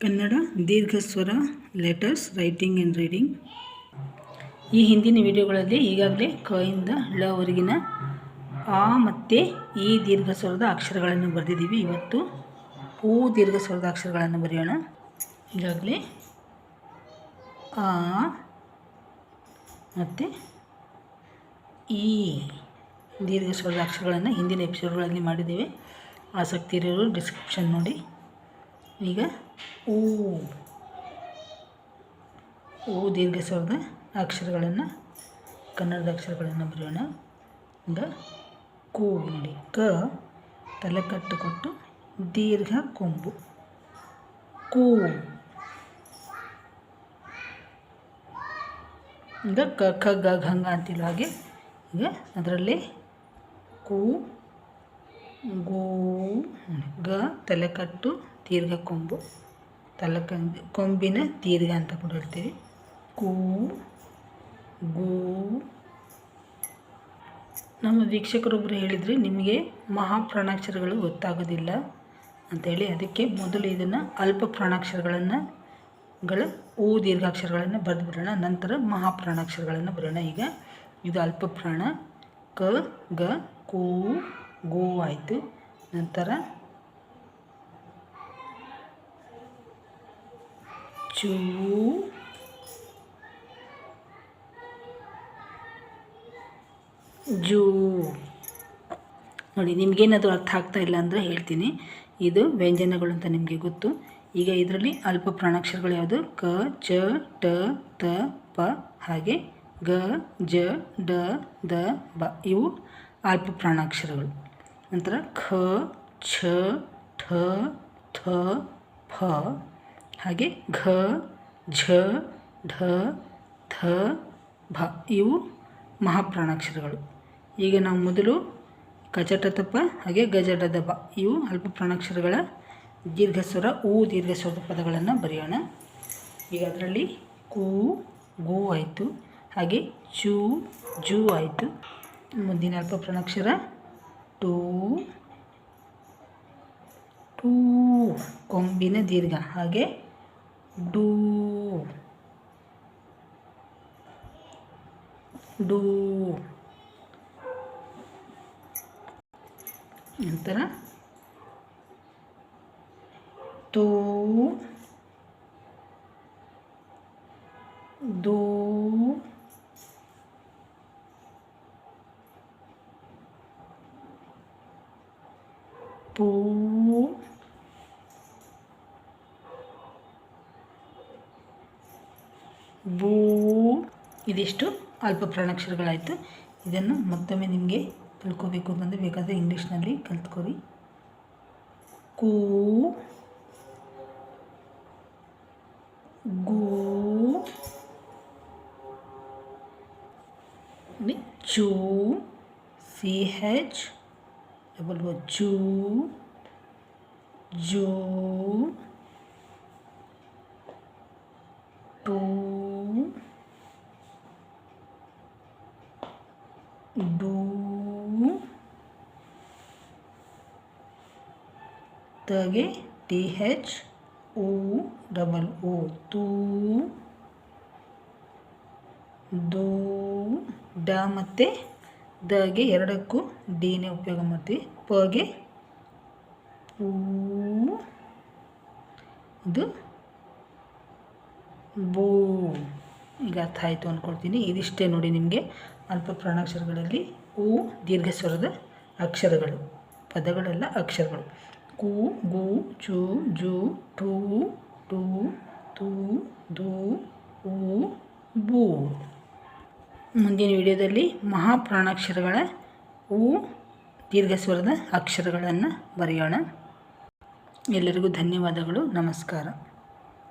ಕನ್ನಡ ದೀರ್ಘ ಸ್ವರ letters writing and reading ಈ ಹಿಂದಿನ ವಿಡಿಯೋಗಳಲ್ಲಿ ಈಗಾಗಲೇ ಕ ಇಂದ ಳವರೆಗಿನ ಆ ಮತ್ತು ಈ ದೀರ್ಘ ಸ್ವರದ ಅಕ್ಷರಗಳನ್ನು ಬರೆದಿದ್ದೀವಿ. ಇವತ್ತು ಹೂ ದೀರ್ಘ ಸ್ವರದ ಅಕ್ಷರಗಳನ್ನು ಬರೆಯೋಣ. ಈಗಾಗಲೇ ಆ ಮತ್ತು ಈ ದೀರ್ಘ ಸ್ವರದ ಅಕ್ಷರಗಳನ್ನು ಹಿಂದಿನ ಎಪಿಸೋಡ್ಗಳಲ್ಲಿ ಮಾಡಿದ್ದೇವೆ. ಆಸಕ್ತಿ ಇರೋರು ಡಿಸ್ಕ್ರಿಪ್ಷನ್ ನೋಡಿ. ಈಗ ಊ. ಊ ದೀರ್ಘ ಸ್ವರದ ಅಕ್ಷರಗಳನ್ನು, ಕನ್ನಡದ ಅಕ್ಷರಗಳನ್ನು ಬರೆಯೋಣ. ಈಗ ಕೂ ನೋಡಿ. ಕ, ತಲೆ ಕಟ್ಟು ದೀರ್ಘ ಕೊಂಬು. ಕೂ. ಈಗ ಕ, ಖ, ಗ ಘಂಗ ಅಂತಿಲ್ಲ ಹಾಗೆ. ಈಗ ಅದರಲ್ಲಿ ಕೂ, ಗೋ ಗ ತಲೆಕಟ್ಟು ದೀರ್ಘ ಕೊಂಬು ತಲ ಕೊಂಬಿನ ದೀರ್ಘ ಅಂತ ಕೂಡ ಹೇಳ್ತೀವಿ. ಕೂ ಗೂ. ನಮ್ಮ ವೀಕ್ಷಕರೊಬ್ಬರು ಹೇಳಿದರೆ ನಿಮಗೆ ಮಹಾಪ್ರಾಣಾಕ್ಷರಗಳು ಗೊತ್ತಾಗೋದಿಲ್ಲ ಅಂಥೇಳಿ ಅದಕ್ಕೆ ಮೊದಲು ಇದನ್ನು ಅಲ್ಪ ಪ್ರಾಣಾಕ್ಷರಗಳನ್ನು ಗಳ ಊ ದೀರ್ಘಾಕ್ಷರಗಳನ್ನು ಬರೆದು ಬಿಡೋಣ. ನಂತರ ಮಹಾಪ್ರಾಣಾಕ್ಷರಗಳನ್ನು ಬರೋಣ. ಈಗ ಇದು ಅಲ್ಪ ಪ್ರಾಣ, ಕ, ಗ, ಕೂ, ಗೋ ಆಯಿತು. ನಂತರ ಚೂ ಜೂ. ನೋಡಿ ನಿಮಗೇನದು ಅರ್ಥ ಆಗ್ತಾ ಇಲ್ಲ ಅಂದರೆ ಹೇಳ್ತೀನಿ. ಇದು ವ್ಯಂಜನಗಳು ಅಂತ ನಿಮಗೆ ಗೊತ್ತು. ಈಗ ಇದರಲ್ಲಿ ಅಲ್ಪ ಪ್ರಾಣಾಕ್ಷರಗಳು ಯಾವುದು? ಕ, ಚ, ಟ, ತ, ಪ, ಹಾಗೆ ಗ, ಜ, ಡ, ದ, ಬ. ಇವು ಅಲ್ಪ ಪ್ರಾಣಾಕ್ಷರಗಳು. ನಂತರ ಖ, ಛ, ಠ, ಥ ಫ ಹಾಗೆ ಘ, ಝ, ಢ ಧ ಭ ಇವು ಮಹಾಪ್ರಾಣಾಕ್ಷರಗಳು. ಈಗ ನಾವು ಮೊದಲು ಕಚಟತಪ ಹಾಗೆ ಗಜಟ ದಬ ಇವು ಅಲ್ಪ ಪ್ರಾಣಾಕ್ಷರಗಳ ದೀರ್ಘಸ್ವರ ಊ ದೀರ್ಘಸ್ವರದ ಪದಗಳನ್ನು ಬರೆಯೋಣ. ಈಗ ಅದರಲ್ಲಿ ಕೂ, ಗೂ ಆಯಿತು. ಹಾಗೆ ಚೂ, ಜೂ ಆಯಿತು. ಮುಂದಿನ ಅಲ್ಪ ಪ್ರಾಣಾಕ್ಷರ ಟೂ ಟೂ, ಕೊಂಬಿನ ದೀರ್ಘ. ಹಾಗೆ ಡೂ ಡೂ ನಂತರ ತೂ ದೂ ಪೂ ಬೂ ಇದಿಷ್ಟು ಅಲ್ಪ ಪ್ರಾಣಾಕ್ಷರಗಳಾಯಿತು. ಇದನ್ನು ಮತ್ತೊಮ್ಮೆ ನಿಮಗೆ ತಿಳ್ಕೊಬೇಕು ಬಂದರೆ ಬೇಕಾದರೆ ಇಂಗ್ಲೀಷ್ನಲ್ಲಿ ಕಲ್ತ್ಕೊರಿ. ಕೂ, ಗೂ ಚೂ, ಸಿ, ಹೆಚ್, ಡಬಲ್ ಓ ಚೂ ಜೂ, ಟೂ ಡೂ ತಗೆ T H O double O ತೂ. ದೂ ಡ ಮತ್ತು ದಗೆ ಎರಡಕ್ಕೂ ಡಿನೇ ಉಪಯೋಗ ಮಾಡ್ತೀವಿ. ಪಗೆ ಪೂ. ಇದು ಬೂ. ಈಗ ಅರ್ಥ ಆಯಿತು ಅಂದ್ಕೊಳ್ತೀನಿ ಇದಿಷ್ಟೇ ನೋಡಿ ನಿಮಗೆ ಅಲ್ಪ ಪ್ರಾಣಾಕ್ಷರಗಳಲ್ಲಿ ಊ, ದೀರ್ಘಸ್ವರದ ಅಕ್ಷರಗಳು, ಪದಗಳೆಲ್ಲ ಅಕ್ಷರಗಳು. ಕು, ಗು, ಚು, ಜು ಟೂ ಟೂ ತೂ ದೂ ಊ ಬೂ. ಮುಂದಿನ ವಿಡಿಯೋದಲ್ಲಿ ಮಹಾಪ್ರಾಣಾಕ್ಷರಗಳ ಊ, ದೀರ್ಘಸ್ವರದ ಅಕ್ಷರಗಳನ್ನು ಬರೆಯೋಣ. ಎಲ್ಲರಿಗೂ ಧನ್ಯವಾದಗಳು. ನಮಸ್ಕಾರ.